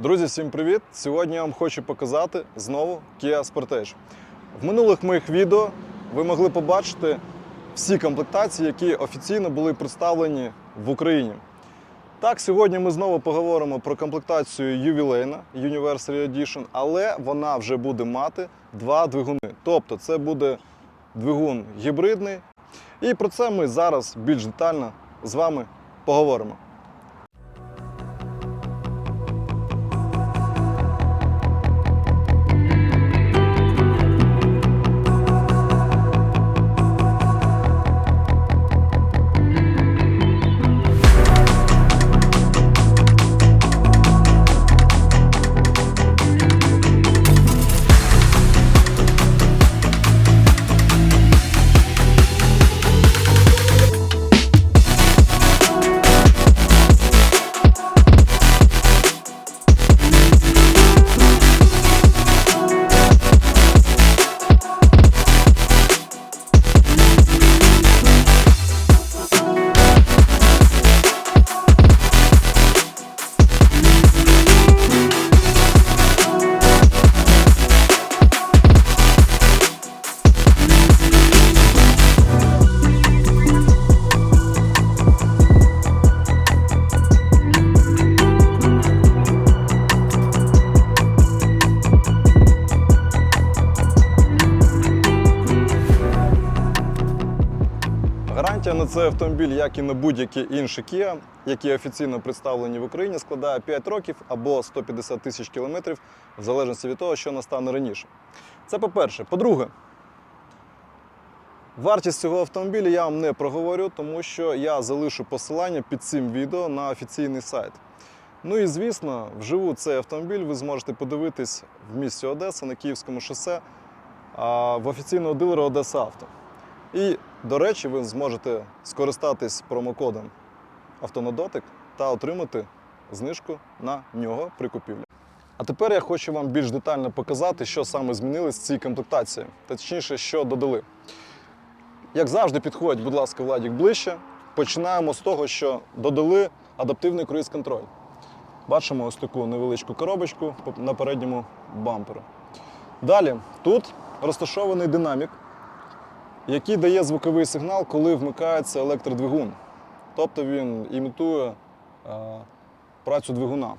Друзі, всім привіт! Сьогодні я вам хочу показати знову Kia Sportage. В минулих моїх відео ви могли побачити всі комплектації, які офіційно були представлені в Україні. Так, сьогодні ми знову поговоримо про комплектацію ювілейна Anniversary Edition, але вона вже буде мати два двигуни. Тобто це буде двигун гібридний. І про це ми зараз більш детально з вами поговоримо. Цей автомобіль, як і на будь-які інші Kia, які офіційно представлені в Україні, складає 5 років або 150 тисяч кілометрів, в залежності від того, що настане раніше. Це по-перше. По-друге, вартість цього автомобіля я вам не проговорю, тому що я залишу посилання під цим відео на офіційний сайт. Ну і звісно, вживу цей автомобіль ви зможете подивитись в місті Одеса на Київському шосе в офіційного дилера Одеса Авто. І, до речі, ви зможете скористатись промокодом Автонодотик та отримати знижку на нього при купівлі. А тепер я хочу вам більш детально показати, що саме змінилось в цій комплектації, точніше, що додали. Як завжди, підходить, будь ласка, Владік ближче. Починаємо з того, що додали адаптивний круїз-контроль. Бачимо ось таку невеличку коробочку на передньому бамперу. Далі тут розташований динамік, який дає звуковий сигнал, коли вмикається електродвигун. Тобто він імітує е, працю двигуна.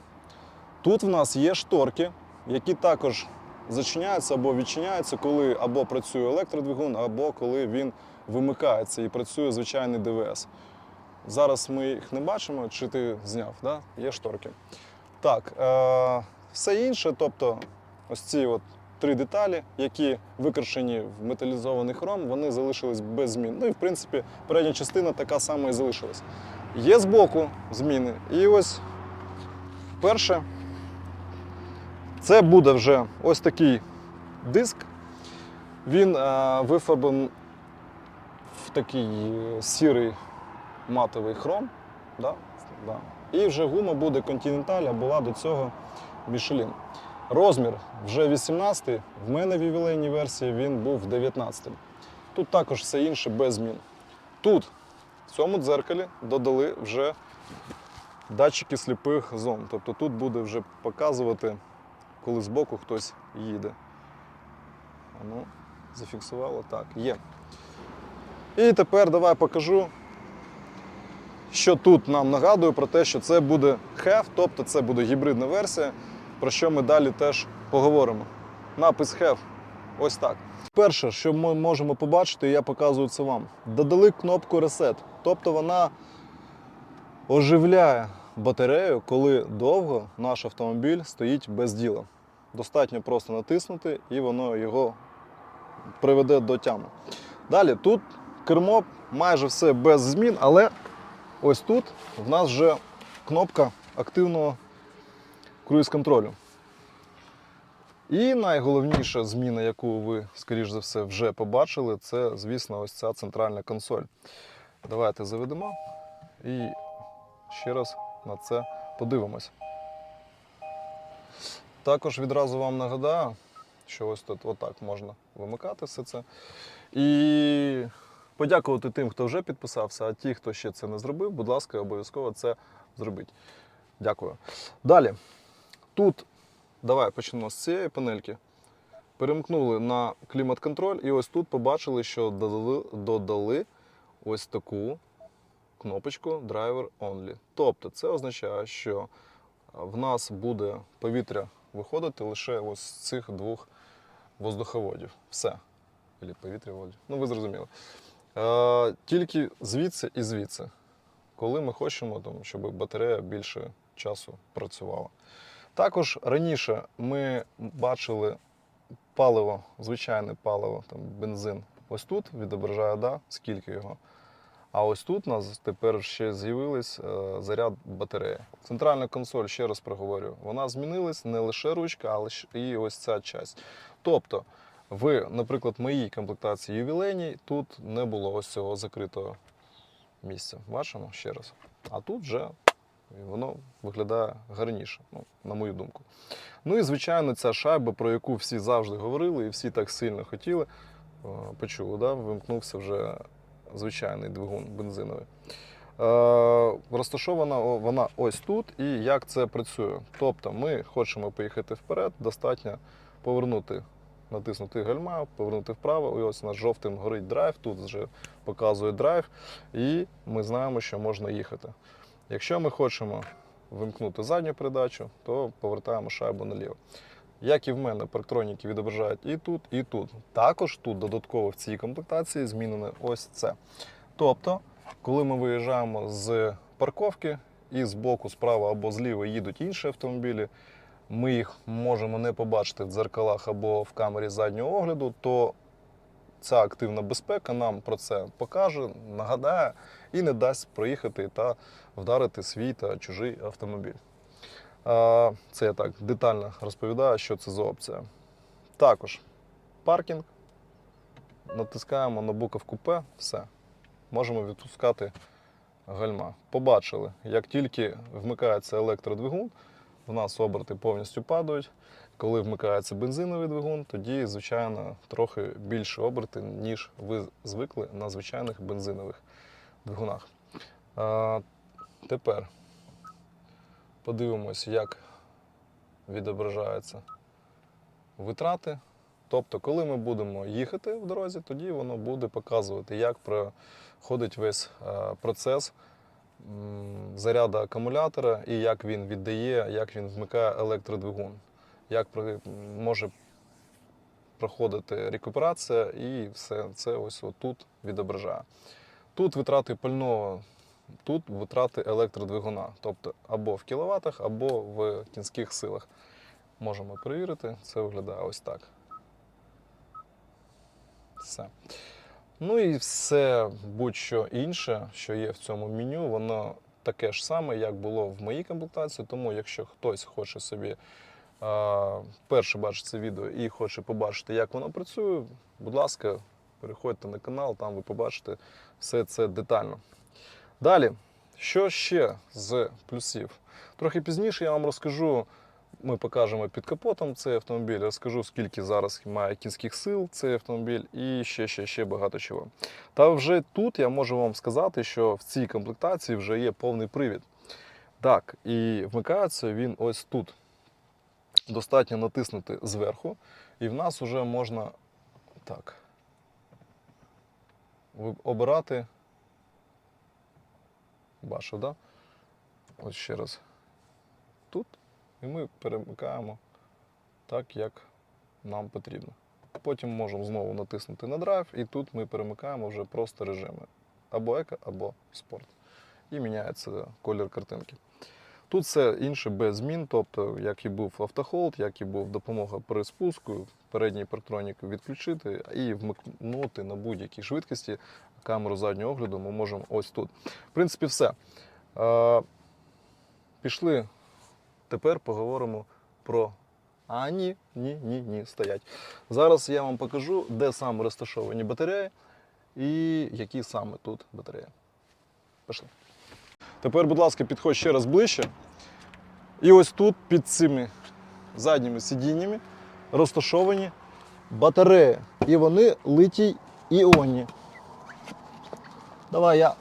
Тут в нас є шторки, які також зачиняються або відчиняються, коли або працює електродвигун, або коли він вимикається і працює звичайний ДВС. Зараз ми їх не бачимо, чи ти зняв, да? є шторки. Так, е, все інше, тобто ось ці от три деталі, які викрашені в металізований хром, вони залишились без змін. Ну і в принципі передня частина така сама і залишилась. Є збоку зміни. І ось перше, це буде вже ось такий диск. Він е, вифарбований в такий е, сірий матовий хром. Да? Да. І вже гума буде Continental, а була до цього Michelin. Розмір вже 18 в мене в ювілейній версії він був 19 Тут також все інше без змін. Тут, в цьому дзеркалі, додали вже датчики сліпих зон. Тобто тут буде вже показувати, коли збоку хтось їде. Ну, зафіксувало так, є. І тепер давай покажу, що тут нам нагадує про те, що це буде HEV, тобто це буде гібридна версія, про що ми далі теж поговоримо. Напис HEV ось так. Перше, що ми можемо побачити, я показую це вам. Додали кнопку Reset, тобто вона оживляє батарею, коли довго наш автомобіль стоїть без діла. Достатньо просто натиснути і воно його приведе до тями. Далі тут кермо майже все без змін, але ось тут в нас вже кнопка активного круїз-контролю. І найголовніша зміна, яку ви, скоріш за все, вже побачили, це, звісно, ось ця центральна консоль. Давайте заведемо і ще раз на це подивимось. Також відразу вам нагадаю, що ось тут отак можна вимикати все це. І подякувати тим, хто вже підписався, а ті, хто ще це не зробив, будь ласка, обов'язково це зробіть. Дякую. Далі. Тут, давай почнемо з цієї панельки. Перемкнули на клімат-контроль, і ось тут побачили, що додали, додали ось таку кнопочку Driver Only. Тобто це означає, що в нас буде повітря виходити лише ось з цих двох воздуховодів. Все. Або повітря водів. Ну, ви зрозуміли. Е, тільки звідси і звідси, коли ми хочемо, там, щоб батарея більше часу працювала. Також раніше ми бачили паливо, звичайне паливо, там, бензин. Ось тут відображає, да, скільки його. А ось тут у нас тепер ще з'явилась е, заряд батареї. Центральна консоль, ще раз проговорю, вона змінилась не лише ручка, але і ось ця часть. Тобто, в, наприклад, моїй комплектації ювілейній тут не було ось цього закритого місця. Бачимо ще раз. А тут вже воно виглядає гарніше, ну, на мою думку. Ну і звичайно, ця шайба, про яку всі завжди говорили, і всі так сильно хотіли, е, почули, да? вимкнувся вже звичайний двигун бензиновий. Е, розташована вона ось тут, і як це працює. Тобто ми хочемо поїхати вперед, достатньо повернути, натиснути гальма, повернути вправо. І ось у нас жовтим горить драйв, тут вже показує драйв, і ми знаємо, що можна їхати. Якщо ми хочемо вимкнути задню передачу, то повертаємо шайбу наліво. Як і в мене, парктроніки відображають і тут, і тут. Також тут додатково в цій комплектації змінене ось це. Тобто, коли ми виїжджаємо з парковки і з боку, справа або зліва їдуть інші автомобілі, ми їх можемо не побачити в дзеркалах або в камері заднього огляду, то ця активна безпека нам про це покаже, нагадає і не дасть проїхати та вдарити свій та чужий автомобіль. Це я так детально розповідаю, що це за опція. Також паркінг. Натискаємо на буковку П, все. Можемо відпускати гальма. Побачили, як тільки вмикається електродвигун, в нас оберти повністю падають. Коли вмикається бензиновий двигун, тоді, звичайно, трохи більше оберти, ніж ви звикли на звичайних бензинових двигунах. А, тепер подивимось, як відображаються витрати. Тобто, коли ми будемо їхати в дорозі, тоді воно буде показувати, як проходить весь процес заряду акумулятора і як він віддає, як він вмикає електродвигун, як може проходити рекуперація, і все це ось тут відображає. Тут витрати пального, тут витрати електродвигуна, тобто або в кіловатах, або в кінських силах. Можемо перевірити, це виглядає ось так. Все. Ну і все будь-що інше, що є в цьому меню, воно таке ж саме, як було в моїй комплектації. Тому, якщо хтось хоче собі перше бачить це відео і хоче побачити, як воно працює, будь ласка, переходьте на канал, там ви побачите все це детально. Далі, що ще з плюсів? Трохи пізніше я вам розкажу. Ми покажемо під капотом цей автомобіль, розкажу, скільки зараз має кінських сил цей автомобіль і ще, ще, ще багато чого. Та вже тут я можу вам сказати, що в цій комплектації вже є повний привід. Так, і вмикається він ось тут. Достатньо натиснути зверху, і в нас вже можна так обирати. Бачив, да? Ось ще раз. Тут. І ми перемикаємо так, як нам потрібно. Потім можемо знову натиснути на драйв, і тут ми перемикаємо вже просто режими або еко, або спорт. І міняється колір картинки. Тут все інше без змін, тобто, як і був автохолд, як і був допомога при спуску, передній парктронік відключити і вмикнути на будь-якій швидкості камеру заднього огляду ми можемо ось тут. В принципі, все. Пішли Тепер поговоримо про. А ні, ні, ні, ні, стоять. Зараз я вам покажу, де саме розташовані батареї і які саме тут батареї. Пішли. Тепер, будь ласка, підходь ще раз ближче. І ось тут під цими задніми сидіннями розташовані батареї. І вони литій іонні. Давай я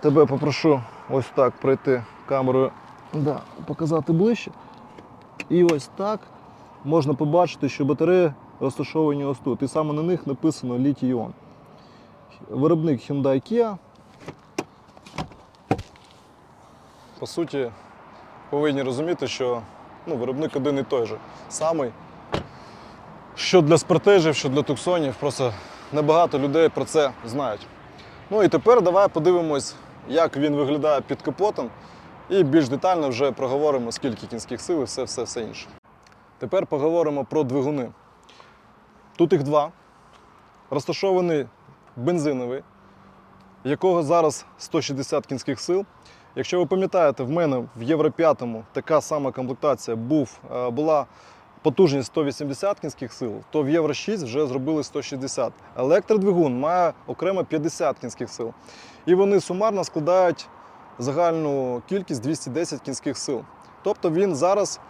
тебе попрошу ось так пройти камерою да, показати ближче. І ось так можна побачити, що батареї розташовані ось тут. І саме на них написано літій-іон. Виробник Hyundai Kia. По суті, повинні розуміти, що ну, виробник один і той же. Самий. Що для спортежів, що для туксонів, просто небагато людей про це знають. Ну і тепер давай подивимось, як він виглядає під капотом, і більш детально вже проговоримо, скільки кінських сил і все, все, все інше. Тепер поговоримо про двигуни. Тут їх два. Розташований бензиновий, якого зараз 160 кінських сил. Якщо ви пам'ятаєте, в мене в Євро 5 така сама комплектація був, е, була потужність 180 кінських сил, то в Євро 6 вже зробили 160. Електродвигун має окремо 50 кінських сил. І вони сумарно складають загальну кількість 210 кінських сил. Тобто він зараз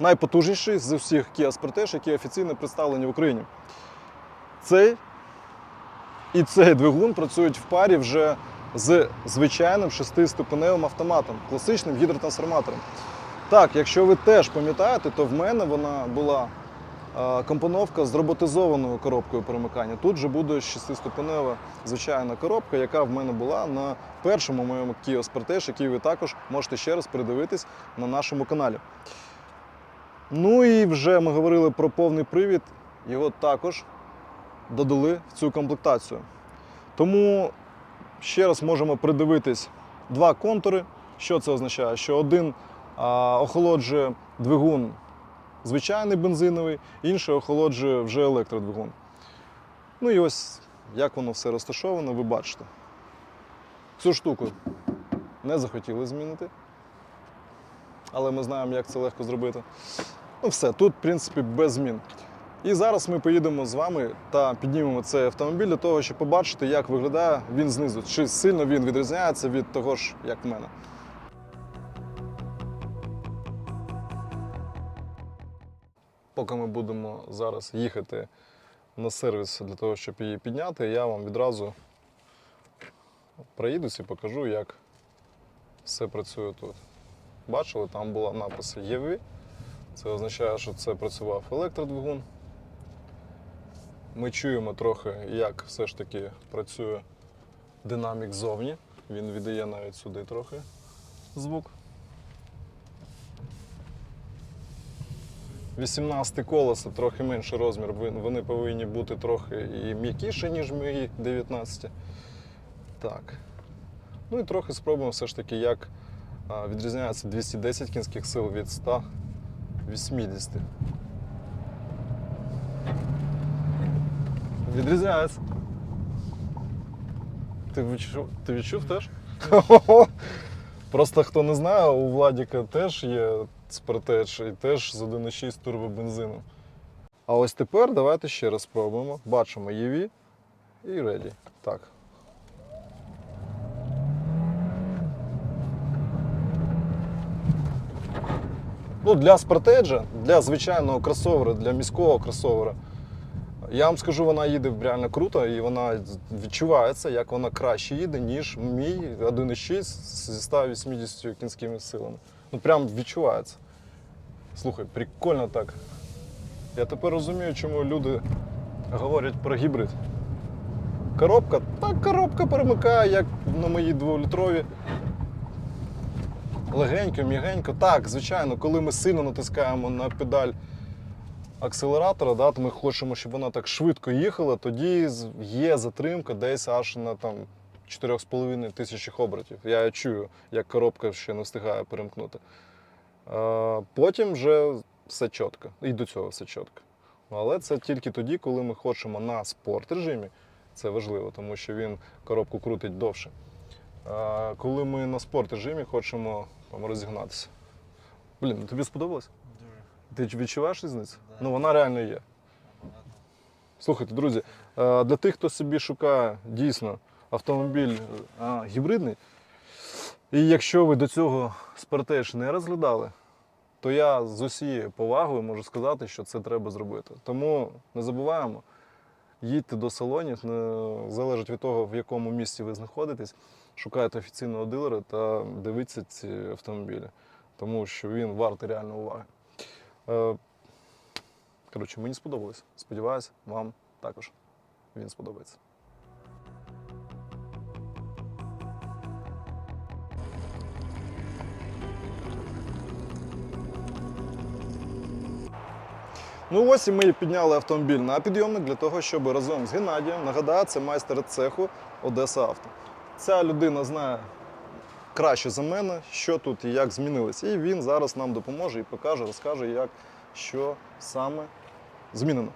найпотужніший з усіх Kia Sportage, які офіційно представлені в Україні. Цей і цей двигун працюють в парі вже з звичайним шестиступеневим автоматом, класичним гідротрансформатором. Так, якщо ви теж пам'ятаєте, то в мене вона була е, компоновка з роботизованою коробкою перемикання. Тут же буде шестиступенева звичайна коробка, яка в мене була на першому моєму Kia Sportage, який ви також можете ще раз передивитись на нашому каналі. Ну і вже ми говорили про повний привід, його також додали в цю комплектацію. Тому ще раз можемо придивитись два контури. Що це означає? Що один а, охолоджує двигун звичайний бензиновий, інший охолоджує вже електродвигун. Ну і ось як воно все розташовано, ви бачите. Цю штуку не захотіли змінити, але ми знаємо, як це легко зробити. Ну все, тут, в принципі, без змін. І зараз ми поїдемо з вами та піднімемо цей автомобіль для того, щоб побачити, як виглядає він знизу. Чи сильно він відрізняється від того ж, як в мене. Поки ми будемо зараз їхати на сервіс для того, щоб її підняти, я вам відразу проїдусь і покажу, як все працює тут. Бачили, там була напис ЄВІ. Це означає, що це працював електродвигун. Ми чуємо трохи, як все ж таки працює динамік ззовні. Він віддає навіть сюди трохи звук. 18 колеса, трохи менший розмір. Вони повинні бути трохи і м'якіші, ніж мої 19. Так. Ну і трохи спробуємо все ж таки, як відрізняється 210 кінських сил від 180. Відрізняється. Ти відчув, ти відчув теж? Просто хто не знає, у Владіка теж є спортеч і теж з 1,6 турбобензином. А ось тепер давайте ще раз спробуємо. Бачимо EV і Ready. Так. Ну, для спортеджа, для звичайного кросовера, для міського кросовера. Я вам скажу, вона їде реально круто і вона відчувається, як вона краще їде, ніж мій 1,6 зі 180 кінськими силами. Ну прям відчувається. Слухай, прикольно так. Я тепер розумію, чому люди говорять про гібрид. Коробка, так коробка перемикає, як на моїй дволітрові. Легенько, м'ягенько. Так, звичайно, коли ми сильно натискаємо на педаль акселератора, да, то ми хочемо, щоб вона так швидко їхала, тоді є затримка десь аж на там 4,5 тисячі обертів. Я чую, як коробка ще не встигає перемкнути. Потім вже все чітко. І до цього все чітко. Але це тільки тоді, коли ми хочемо на спорт режимі. Це важливо, тому що він коробку крутить довше. Коли ми на спорт режимі хочемо там, розігнатися. Блін, ну тобі сподобалось? Ти відчуваєш різницю? Ну вона реально є. Слухайте, друзі, е, для тих, хто собі шукає дійсно автомобіль е, гібридний, і якщо ви до цього спортеж не розглядали, то я з усією повагою можу сказати, що це треба зробити. Тому не забуваємо, їдьте до салонів, не залежить від того, в якому місці ви знаходитесь, шукайте офіційного дилера та дивіться ці автомобілі, тому що він вартий реально уваги. Е, Коротше, мені сподобалось. Сподіваюсь, вам також він сподобається. Ну ось і ми підняли автомобіль на підйомник для того, щоб разом з Геннадієм, нагадаю, це майстер цеху Одеса Авто. Ця людина знає краще за мене, що тут і як змінилось. І він зараз нам допоможе і покаже, розкаже, як що саме змінено.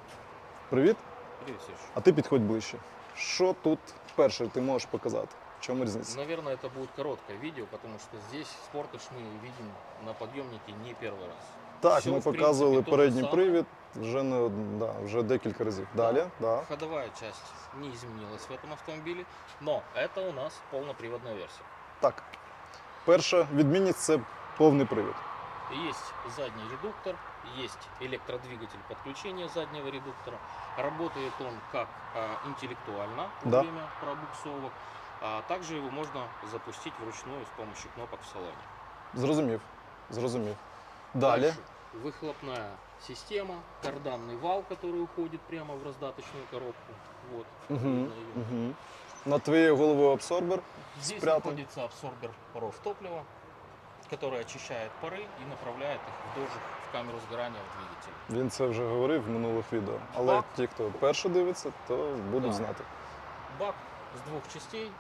Привіт, Привет, Сереж. а ти підходь ближче. Що тут перше ти можеш показати? В чому різниця? Наверное, это будет короткое видео, потому что здесь спортыш мы видим на подъемнике не первый раз. Так, всё, ми в принципі, показували то же передній саме. привід вже не од- да, вже декілька разів. Далі, да. Ходовая часть не изменилась в этом автомобиле, но это у нас полноприводная версия. Так. Перша відмінність це повний привід. Есть задний редуктор, есть электродвигатель подключения заднего редуктора. Работает он как а, интеллектуально во Да. время пробуксовок, а также его можно запустить вручную с помощью кнопок в салоне. Зрозумів. Зрозумів. Далі. Дальше выхлопная система, карданный вал, который уходит прямо в раздаточную коробку. Вот. Угу, видно её. угу. Над твоєю головою абсорбер. Здесь спрятан. находится абсорбер паров топлива, который очищает пары и направляет их в дожиг в камеру сгорания в двигателе. Він це вже говорив в минулих відео. Але Так. ті, хто перше дивиться, то будуть Да. знати. Бак с двух частей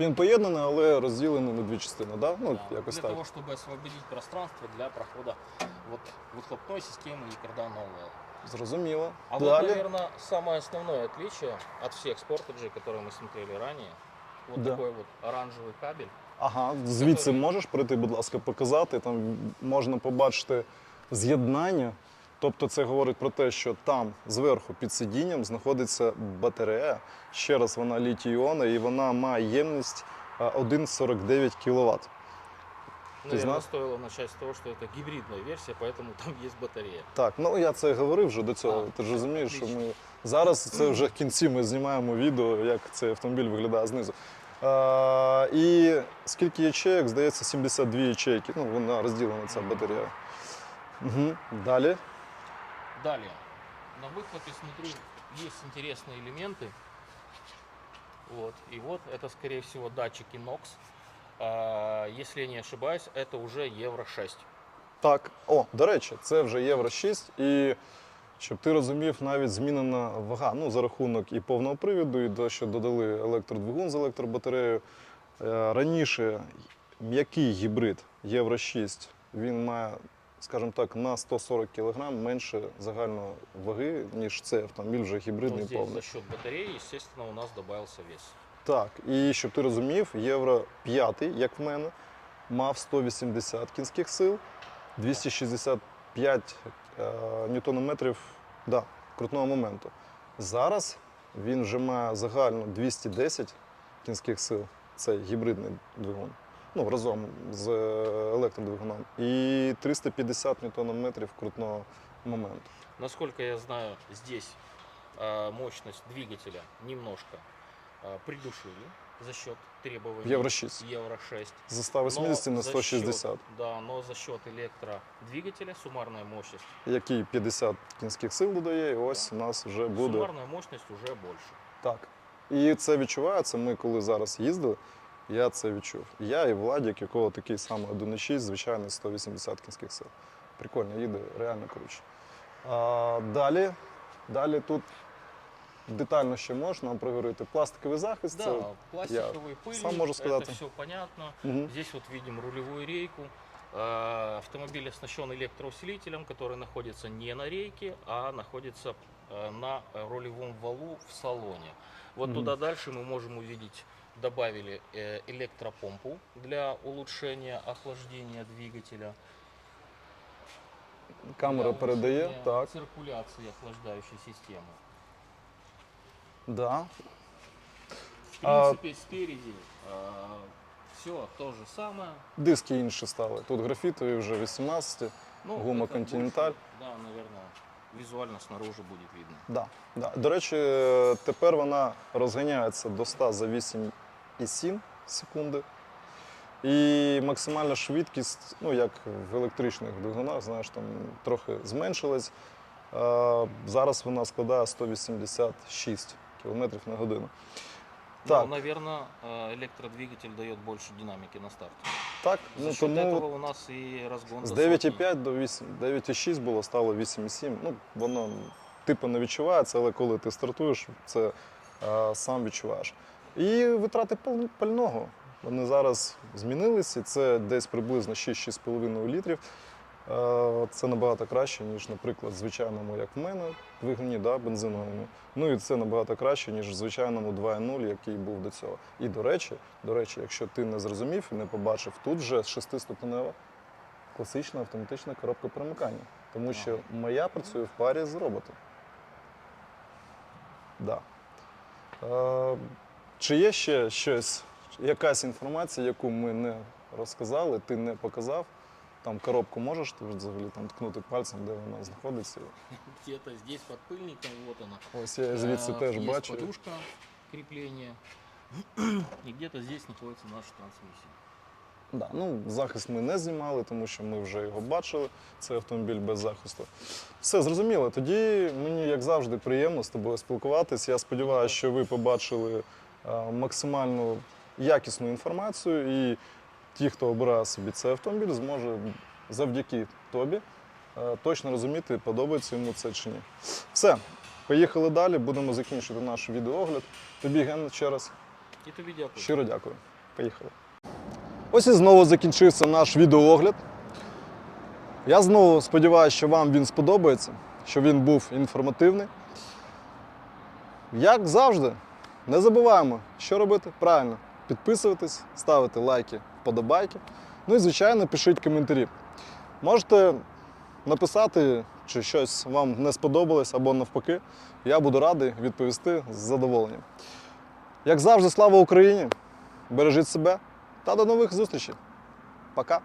Він поєднаний, але розділений на дві частини, да? ну, да, якось для так. того, чтобы освободить пространство для прохода вот выхлопной системы и карданного вала. Зрозуміло. А вот, Далі. наверное, самое основное отличие от всех спортаджей, которые мы смотрели ранее, вот Да. такой вот оранжевый кабель. Ага, звідси Который- можеш прийти, будь ласка, показати. Там можна побачити з'єднання. Тобто це говорить про те, що там зверху під сидінням знаходиться батарея. Ще раз вона літій-іонна і вона має ємність а, 1,49 кВт. Наверное, знал? стоило начать с того, что это гибридная версия, поэтому там есть батарея. Так, ну я це говорив вже до цього. А, Ти ж розумієш, що отлично. ми зараз це вже в кінці ми знімаємо відео, як цей автомобіль виглядає знизу. А, і скільки ячеек? Здається, 72 ячейки. Ну, вона розділена ця батарея. Угу. Далі. Далее. На выхлопе смотрю, есть интересные элементы. Вот. И вот это, скорее всего, датчики NOx. Если я не ошибаюсь, это уже Евро 6. Так, о, до речі, це вже Євро 6, і щоб ти розумів, навіть змінена вага. Ну, за рахунок і повного привіду, і те, що додали електродвигун з електробатареєю. Е, Раніше м'який гібрид Євро 6 він має, скажімо так, на 140 кг менше загальної ваги, ніж цей автомобіль вже Но гібридний здесь повний. за счет батареи, естественно, у нас добавился вес. Так, і щоб ти розумів, Євро 5, як в мене, мав 180 кінських сил, 265 е, ньютонометрів да, крутного моменту. Зараз він вже має загально 210 кінських сил. Це гібридний двигун. Ну, разом з е, електродвигуном. І 350 ньютонометрів крутного моменту. Насколько я знаю, здесь мощность двигателя немножко придушили за счет требований Евро 6. Евро 6. З 180 Но на 160. счет- да, но за счет электродвигателя суммарная мощность, який 50 кінських сил додає, і ось у нас вже буде суммарная мощность уже больше. так. І це відчувається. Ми коли зараз їздили, я це відчув. Я і Владік, якого такий самий 1,6, звичайно, 180 кінських сил. Прикольно, їде, реально круче. А, далі, далі тут детально ще можна нам проговорити. Пластиковий захист. Да, Це, пластиковые пыли, сам могу сказать. это все понятно. Мгм. Здесь вот видим рулевую рейку. Э, Автомобиль оснащен электроусилителем, который находится не на рейке, а находится э, на рулевом валу в салоне. Вот Мгм. туда дальше мы можем увидеть, добавили э, электропомпу для улучшения охлаждения двигателя. камера для передає. улучшения Так, Циркуляции охлаждающей системы. да. В А- принципе, спереди все то же самое. Диски інші стали. Тут графітові вже 18. Ну, Гума это Continental. больше, Да, наверное, визуально снаружи будет видно. Да, да. До речі, е, тепер вона розганяється до 100 за 8,7 секунди. І максимальна швидкість, ну як в електричних двигунах, знаєш, там трохи зменшилась. Е, Зараз вона складає 186 км на годину. Так. Ну, наверное, электродвигатель дает больше динамики на старте. Так, За ну счет тому этого у нас и разгон з до сотни. 9,5 до 8, 9,6 було, стало 8,7. Ну, воно типу не відчувається, але коли ти стартуєш, це е, сам відчуваєш. І витрати пал- пального. Вони зараз змінилися, це десь приблизно 6-6,5 літрів. Е, Це набагато краще, ніж, наприклад, звичайному, як в мене, двигуні, да, бензиновому. Ну і це набагато краще, ніж в звичайному 2.0, який був до цього. І до речі, до речі, якщо ти не зрозумів і не побачив, тут вже шестиступенева класична автоматична коробка перемикання. Тому що моя працює в парі з роботом. Да. Е, чи є ще щось, якась інформація, яку ми не розказали, ти не показав? Там коробку можеш ти взагалі там ткнути пальцем, де вона знаходиться. Где-то здесь под пыльником, вот она. Ось я звідси Э, теж есть бачу. подушка крепления. И где-то здесь находится наша трансмиссия. Да, ну, захист ми не знімали, тому що ми вже його бачили. Це автомобіль без захисту. Все зрозуміло. Тоді мені, як завжди, приємно з тобою спілкуватись. Я сподіваюся, що ви побачили е, максимально якісну інформацію, і ті, хто обирає собі цей автомобіль, зможе завдяки тобі е, точно розуміти, подобається йому це чи ні. Все, поїхали далі. Будемо закінчувати наш відеоогляд. Тобі, Ген, ще раз И тобі дякую. Щиро дякую. Поїхали. Ось і знову закінчився наш відеоогляд. Я знову сподіваюся, що вам він сподобається, що він був інформативний. Як завжди, не забуваємо, що робити правильно. Підписуватись, ставити лайки, вподобайки. Ну і, звичайно, пишіть коментарі. Можете написати, чи щось вам не сподобалось або навпаки. Я буду радий відповісти з задоволенням. Як завжди, слава Україні! Бережіть себе та до нових зустрічей. Пока!